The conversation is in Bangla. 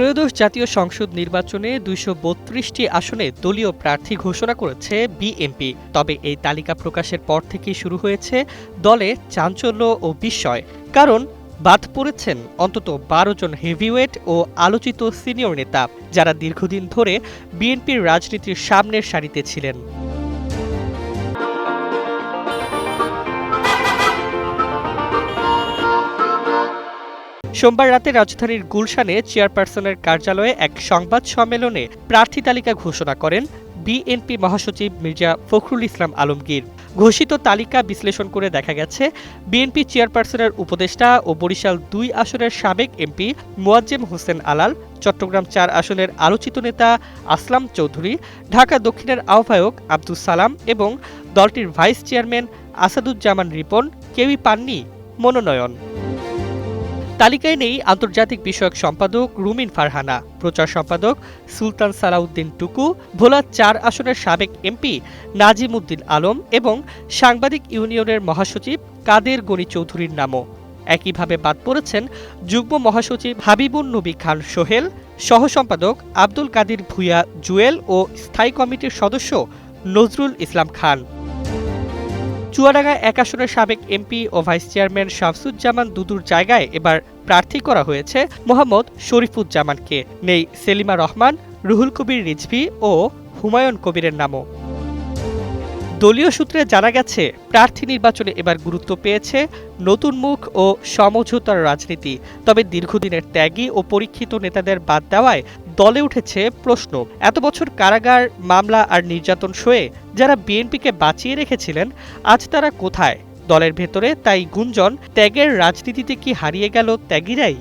ত্রয়োদশ জাতীয় সংসদ নির্বাচনে দুইশো বত্রিশটি আসনে দলীয় প্রার্থী ঘোষণা করেছে বিএনপি। তবে এই তালিকা প্রকাশের পর থেকেই শুরু হয়েছে দলে চাঞ্চল্য ও বিস্ময়। কারণ বাদ পড়েছেন অন্তত বারো জন হেভিওয়েট ও আলোচিত সিনিয়র নেতা, যারা দীর্ঘদিন ধরে বিএনপির রাজনীতির সামনের সারিতে ছিলেন। সোমবার রাতে রাজধানীর গুলশানে চেয়ারপারসনের কার্যালয়ে এক সংবাদ সম্মেলনে প্রার্থী তালিকা ঘোষণা করেন বিএনপি মহাসচিব মির্জা ফখরুল ইসলাম আলমগীর। ঘোষিত তালিকা বিশ্লেষণ করে দেখা গেছে, বিএনপি চেয়ারপারসনের উপদেষ্টা ও বরিশাল দুই আসনের সাবেক এমপি মোয়াজ্জেম হোসেন আলাল, চট্টগ্রাম চার আসনের আলোচিত নেতা আসলাম চৌধুরী, ঢাকা দক্ষিণের আহ্বায়ক আব্দুল সালাম এবং দলটির ভাইস চেয়ারম্যান আসাদুজ্জামান রিপন, কেউই পাননি মনোনয়ন। তালিকায় নেই আন্তর্জাতিক বিষয়ক সম্পাদক রুমিন ফারহানা, প্রচার সম্পাদক সুলতান সালাউদ্দিন টুকু, ভোলা চার আসনের সাবেক এমপি নাজিম উদ্দিন আলম এবং সাংবাদিক ইউনিয়নের মহাসচিব কাদের গনি চৌধুরীর নামও। একইভাবে বাদ পড়েছেন যুগ্ম মহাসচিব হাবিবুন নবী খান সোহেল সহ সম্পাদক আব্দুল কাদির ভুইয়া জুয়েল ও স্থায়ী কমিটির সদস্য নজরুল ইসলাম খান। চুয়াডাঙ্গা এক আসনের সাবেক এমপি ও ভাইস চেয়ারম্যান শামসুজ্জামান দুদুর জায়গায় এবার প্রার্থী করা হয়েছে মোহাম্মদ শরীফুজ্জামানকে। নেই সেলিমা রহমান, রুহুল কবির রিজভি ও হুমায়ুন কবিরের নামও। দলীয় সূত্রে জানা গেছে, প্রার্থী নির্বাচনে এবার গুরুত্ব পেয়েছে নতুন মুখ ও সমঝোতার রাজনীতি। তবে দীর্ঘদিনের ত্যাগী ও পরীক্ষিত নেতাদের বাদ দেওয়ায় দলে উঠেছে প্রশ্ন। এত বছর কারাগার, মামলা আর নির্যাতন সয়ে যারা বিএনপিকে বাঁচিয়ে রেখেছিলেন, আজ তারা কোথায়? দলের ভেতরে তাই গুঞ্জন, ত্যাগের রাজনীতিতে কি হারিয়ে গেল ত্যাগীরাই?